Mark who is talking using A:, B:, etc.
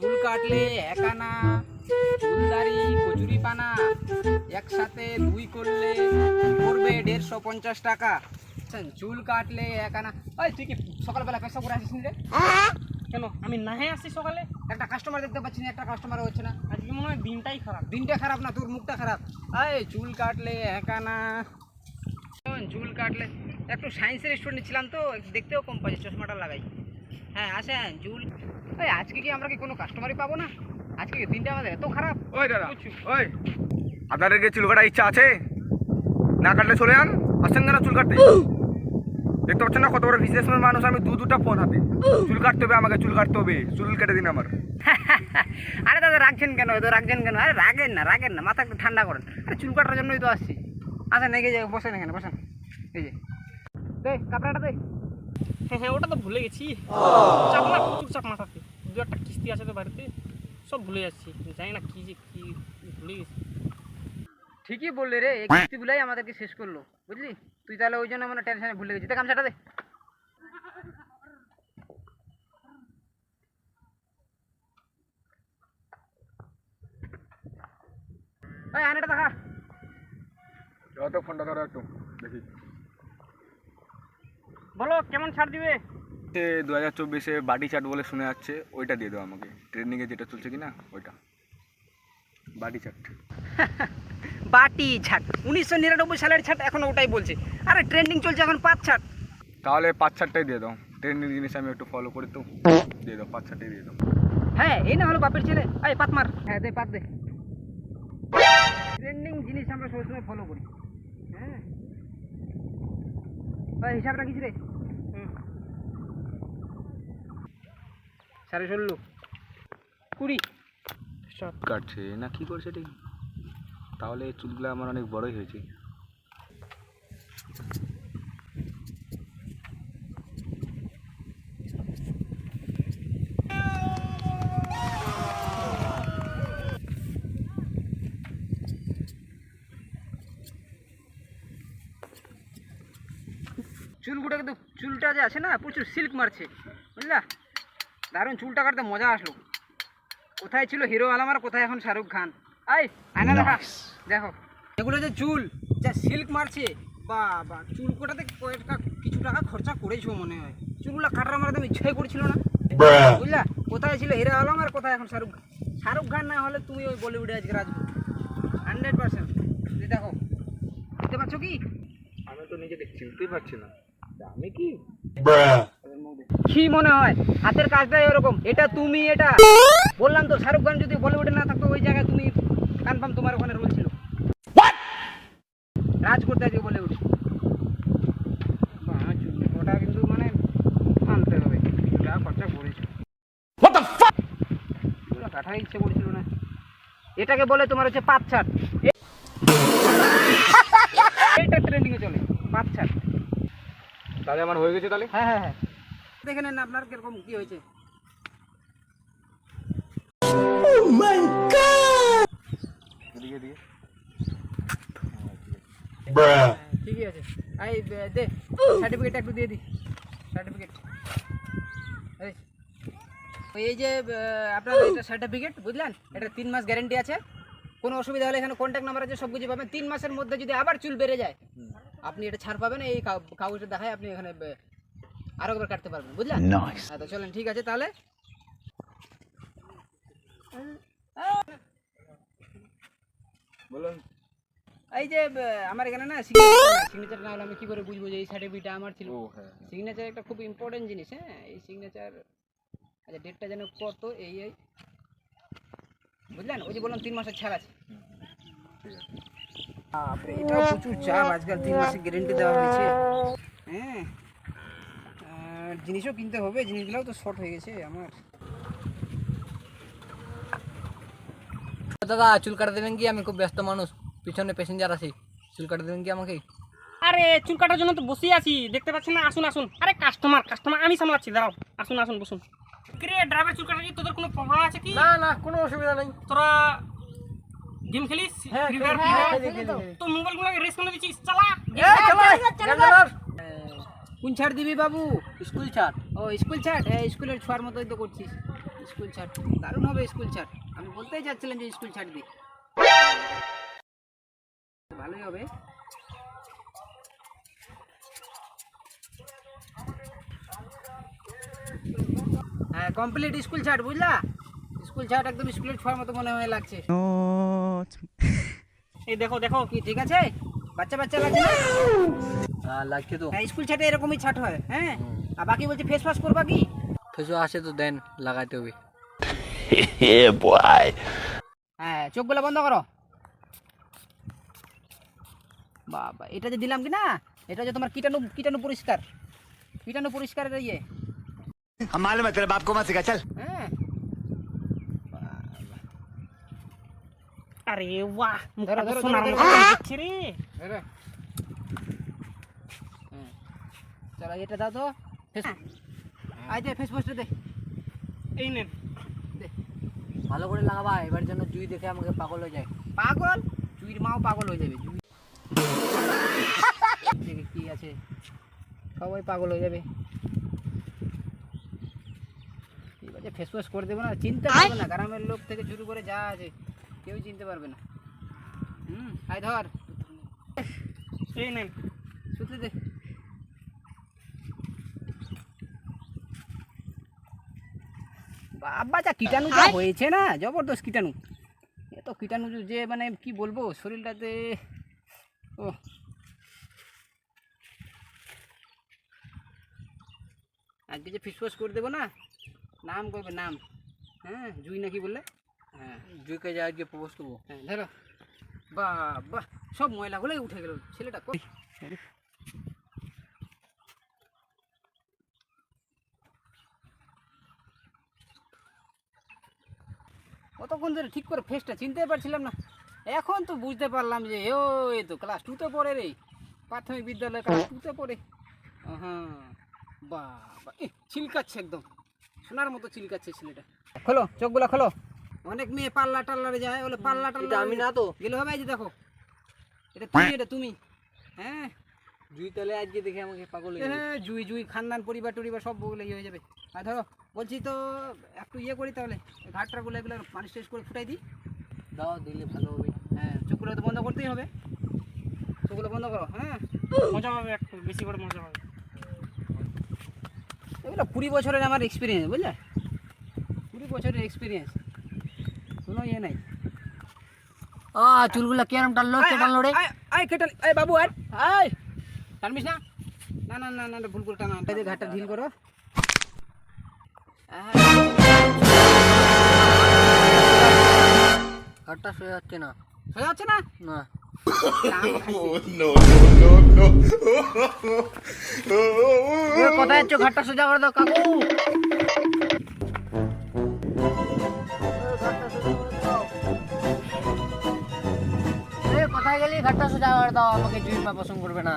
A: চুল কাটলে একানা, চুলদারি কচুরি পানা একসাথে দুই করলে পড়বে দেড়শো পঞ্চাশ টাকা? চুল কাটলে একানা। ওই তুই কি সকালবেলা পেশা করে আসিস রে?
B: কেন? আমি নাহে আসছি সকালে?
A: একটা কাস্টমার দেখতে পাচ্ছি না, একটা কাস্টমার হচ্ছে না।
B: আজকে মনে হয় দিনটাই খারাপ।
A: দিনটা খারাপ না, তোর মুখটা খারাপ। এই, চুল কাটলে একানা। চুল কাটলে একটু সায়েন্সের স্টুডেন্ট ছিলাম তো, দেখতেও কম পাচ্ছি, চশমাটা লাগাই। হ্যাঁ আসেন, চুল এই আজকে কি আমরা কি কোনো কাস্টমারই পাবো না? আজকে কি দিনটা আমাদের এত খারাপ?
C: ওই দাদা ওই। আপনাদের কি চুল কাটার ইচ্ছা আছে? না কাটলে চলে যান আসছেন কেন চুল কাটতে? দেখতে পাচ্ছেন না কত বড় বিজনেসম্যান মানুষ আমি দু দুটা ফোন হাতে। চুল কাটতে হবে আমাকে চুল কাটতে হবে চুল কেটে দিন আমার।
A: আরে দাদা রাখছেন কেন? এত রাখছেন কেন? আরে রাখেন না রাখেন না মাথা একটু ঠান্ডা করেন। আরে চুল কাটার জন্যই তো আসছি। আসেন এগিয়ে যাই বসেন এখানে বসেন। এই যে। দে কাপড়াটা দে।
B: হ্যাঁ হ্যাঁ ওটা তো ভুলে গেছি। চাপ না প্রচুর চাপ মাথাতে। দু একটা কিস্তি আছে তো বাড়িতে সব ভুলে যাচ্ছি। জানি না কি যে কি ভুলে গেছি।
A: ঠিকই বললি রে এই কিস্তিগুলাই আমাদেরকে শেষ করল বুঝলি? তুই তাহলে ওই জন্য মানে টেনশনে ভুলে গেছিস। দেখ গামছাটা দে। ওই আনেটা দেখা।
C: যত ফোনটা ধরো একটু দেখি।
B: বলো কেমন ছাড় দিবে?
C: দু হাজার চব্বিশে বাটি চাট বলে শুনে যাচ্ছে ওইটা দিয়ে দেবো আমাকে। ট্রেন্ডিংয়ে যেটা চলছে কি না ওইটা। বাটি চাট।
A: বাটি ছাট উনিশশো নিরানব্বই সালের ছাট এখন ওটাই বলছে। আরে ট্রেন্ডিং চলছে এখন পাঁচ ছাট
C: তাহলে পাঁচ চারটাই দিয়ে দাও। ট্রেন্ডিং জিনিস আমি একটু ফলো করি তো। দিয়ে দাও পাঁচ চারটাই দিয়ে দাও।
A: হ্যাঁ এই না হলো বাপের ছেলে। এই পাত মার। হ্যাঁ দে পাত দে। ট্রেন্ডিং জিনিস আমরা সবসময় ফলো করি। হ্যাঁ। ওই হিসাব রাখিস রে হুম। সাড়ে ষোলো। কুড়ি।
B: সব।
C: কাটছে। না কি করছে ঠিক তাহলে চুলগুলো আমার অনেক বড়ই হয়েছে।
A: চুলগুলো কিন্তু চুলটা যে আছে না প্রচুর সিল্ক মারছে। বুঝলা? দারুণ চুলটা কাটতে মজা আসলো। কোথায় ছিল হিরো আলম আর কোথায় এখন শাহরুখ খান? আই আয়না দেখা। দেখো। এগুলো যে চুল যা সিল্ক মারছে বা বা চুল কোটাতে কয়েকটা কিছু টাকা খরচা করেছ মনে হয়। চুলগুলো কাটার আমার একদম ইচ্ছাই করছিল না। বুঝলা? কোথায় ছিল হিরো আলম আর কোথায় এখন শাহরুখ খান? শাহরুখ খান না হলে তুমি ওই বলিউডে আজকে রাজপুত হান্ড্রেড পার্সেন্ট। দেখো। বুঝতে পারছ কি?
C: আমি তো নিজেকে চিনতেই পারছি না। আমি কি?
A: কি মনে হয়? হাতের কাজটাই ওরকম। এটা তুমি এটা। বললাম তো শাহরুখ খান যদি বলিউডে না থাকতো ওই জায়গায় তুমি কনফার্ম তোমার ওখানে রোল ছিল। রাজ করতে আজকে বলিউড। ওটা কিন্তু মানে মানতে হবে। কিছুটা খরচা করেছে চুলটা ইচ্ছে করেছিল না। এটাকে বলে তোমার হচ্ছে পাঁচ ছাট এটা ট্রেন্ডিংয়ে চলে পাঁচ ছাট
C: তাহলে আমার হয়ে গেছে তাহলে?
A: হ্যাঁ হ্যাঁ হ্যাঁ। দেখে নেন আপনার কীরকম কি হয়েছে। হ্যাঁ, ঠিকই আছে। বে- দে সার্টিফিকেট একটু দিয়ে দি সার্টিফিকেট এই যে আপনার এটা সার্টিফিকেট বুঝলেন? এটা তিন মাস গ্যারেন্টি আছে। কোনো অসুবিধা হলে এখানে কন্ট্যাক্ট নাম্বার আছে সব কিছু পাবেন। তিন মাসের মধ্যে যদি আবার চুল বেড়ে যায় আপনি এটা ছাড় পাবেন। এই কাগ- কাগজটা দেখায় আপনি এখানে আরও একবার কাটতে পারবেন বুঝলেন? তো চলেন ঠিক আছে তাহলে।
C: বলুন।
A: এই যে আমার এখানে না সিগনেচার না হলে আমি কি করে বুঝব যে এই সার্টিফিকেটটা আমার ছিল?
C: ও হ্যাঁ।
A: সিগনেচার একটা খুব ইম্পর্টেন্ট জিনিস হ্যাঁ? এই সিগনেচার আচ্ছা ডেটটা যেন কত এই এই। বুঝলেন? ওই যে বললাম তিন মাসের ছাড় আছে। এটাও প্রচুর চাপ। আজকাল তিন মাসের গ্যারেন্টি দেওয়া হয়েছে। হ্যাঁ। জিনিসও কিনতে হবে জিনিসগুলোও তো শর্ট হয়ে গেছে আমার।
D: দাদা চুল কাটা দেবেন কি? আমি খুব ব্যস্ত মানুষ। পিছনে প্যাসেঞ্জার আছে। চুল কাটা দেবেন কি আমাকে?
B: আরে চুল কাটার জন্য তো বসেই আছি। দেখতে পাচ্ছেন না? আসুন আসুন। আরে কাস্টমার কাস্টমার আমি সামলাচ্ছি। দাঁড়াও। আসুন আসুন বসুন। কিরে ড্রাইভার চুল কাটা কি? তোদের কোনো প্রবলেম আছে কি?
D: না না কোনো অসুবিধা নেই।
B: তোরা গেম খেলিস?
D: হ্যাঁ, খেলি, খেলি।
B: তো মোবাইলগুলো রেস করে দিচ্ছিস? চালা!
A: কোন ছাড় দিবি বাবু?
D: স্কুল ছাড়।
A: ও স্কুল ছাড়? হ্যাঁ স্কুলের ছোঁয়ার মতোই তো করছিস। স্কুল ছাট দারুণ হবে স্কুল ছাট আমি বলতেই চাচ্ছিলাম যে স্কুল ছাট দিই ভালোই হবে। হ্যাঁ কমপ্লিট স্কুল ছাট বুঝলা? স্কুল ছাট একদম স্কুলের ছোঁয়ার মতো মনে হয় লাগছে।
B: এই দেখো দেখো
A: কি ঠিক আছে? বাচ্চা বাচ্চা লাগছে না
D: হ্যাঁ লাগছে তো
A: হ্যাঁ স্কুল ছাটে এরকমই ছাট হয় হ্যাঁ আর বাকি বলছে ফেস ওয়াশ করবা কি
D: ফেসও আসে তো দেন লাগাইতে হবে
A: হ্যাঁ চোখগুলো বন্ধ করো বাবা এটা যে দিলাম কি না এটা যে তোমার কীটাণু কীটাণু পরিষ্কার কীটাণু পরিষ্কারের ইয়ে
E: हम मालूम है तेरे बाप को मत सिखा चल
B: আরে বাহ মুখটা তো
A: ধরো,
B: সোনার
A: ধরো,
B: মতো
A: ধরো।
B: দেখছি রে
A: হ্যাঁ চলো এটা দাও তো আই দে ফেস ওয়াশটা দে
B: এই নেন
D: ভালো করে লাগাবা এবার যেন জুই দেখে আমাকে পাগল হয়ে যায়
A: পাগল জুইর মাও পাগল হয়ে যাবে জুই দেখে কি আছে সবাই পাগল হয়ে যাবে ফেস ওয়াশ করে দেবো না চিন্তা পারবে না গ্রামের লোক থেকে শুরু করে যা আছে কেউ চিনতে পারবে না। হুম আয় ধর।
B: এই নেন
A: সুতলে দে। বাবা যা কীটাণু যা হয়েছে না জবরদস্ত কীটাণু। এত কীটাণু যে মানে কি বলব শরীরটাতে ও। আজকে যে ফিসফাস করে দেবো না নাম করবে নাম। হ্যাঁ জুই নাকি বললে? হ্যাঁ।
D: জুইকে যা আজকে প্রপোজ করব।
A: হ্যাঁ ধরো। বাহ বাহ সব ময়লাগুলোই উঠে গেল। ছেলেটা কই? কতক্ষণ ধরে ঠিক করে ফেসটা চিনতে পারছিলাম না। এখন তো বুঝতে পারলাম যে ও এই তো ক্লাস টুতে পড়ে রে। প্রাথমিক বিদ্যালয়ে ক্লাস টুতে পড়ে। হ্যাঁ বাবা এ চিলকাচ্ছে একদম। সোনার মতো চিলকাচ্ছে ছেলেটা। খোলো চোখগুলো খোলো। অনেক মেয়ে পাল্লা টাল্লারে যায় বলে পাল্লা টাল্লা
D: আমি না তো।
A: গেলে হবে এই যে দেখো। এটা তুমি এটা তুমি। হ্যাঁ।
D: জুই তাহলে আজকে দেখে আমাকে পাগল হয়ে
A: হ্যাঁ, জুই জুই খানদান পরিবার টরিবার সব বলে ইয়ে হয়ে যাবে। আর ধরো বলছি তো একটু ইয়ে করি তাহলে ঘাটটাগুলো এগুলো পানি টেস্ট করে ফুটাই দিই।
D: দাও দিলে ভালো হবে।
A: হ্যাঁ চোখগুলো তো বন্ধ করতেই হবে। চোখগুলো বন্ধ করো হ্যাঁ।
B: মজা হবে একটু বেশি করে মজা হবে।
A: এগুলো কুড়ি বছরের আমার এক্সপিরিয়েন্স বুঝলে? কুড়ি বছরের এক্সপিরিয়েন্স কোনো ইয়ে নাই
D: আ চুলগুলা কেরম টানলো কে টানলো রে
A: আয়, আয় কেটাল আয় বাবু আয় আয় টানবিস না না না না না না, ভুল করে টানা এই ঘাটটা ঢিল করো
D: যাচ্ছে না
A: সোজা হচ্ছে না
D: না
A: কোথায় যাচ্ছ ঘাটটা সোজা করে দাও কাকু
D: কোথায় গেলি ঘাটটা সোজা দাও আমাকে জুই পা পছন্দ করবে না।